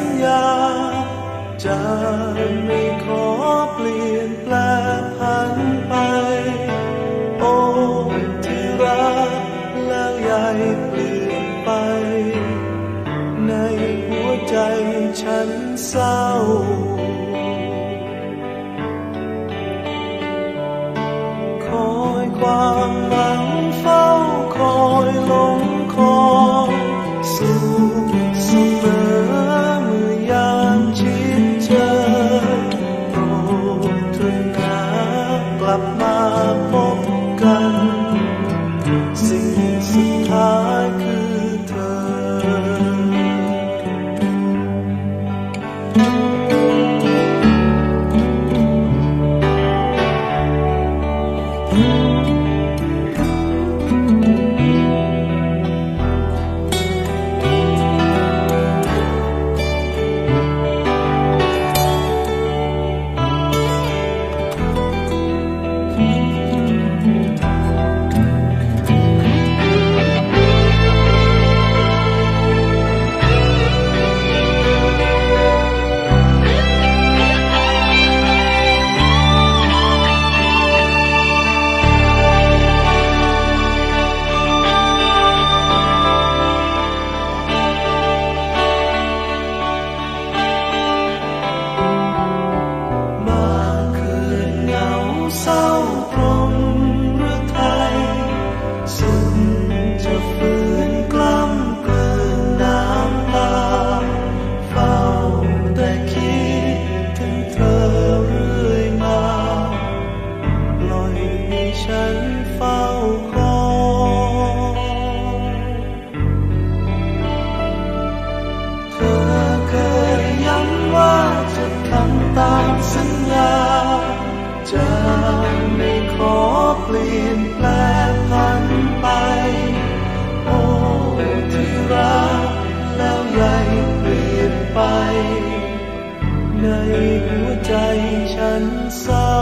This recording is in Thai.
ญญา จะไม่ขอเปลี่ยนแปลผันไป โอ้ที่รักแล้วยายเปลี่ยนไป ในหัวใจฉันเศร้าคอยความ กลับมา เฝ้าคอยเธอเคยย้ำว่าจะทำตามสัญญา จะไม่ขอเปลี่ยนแปลงพันไป โอ้ที่รักแล้วใหญ่เปลี่ยนไปในหัวใจฉันเศร้า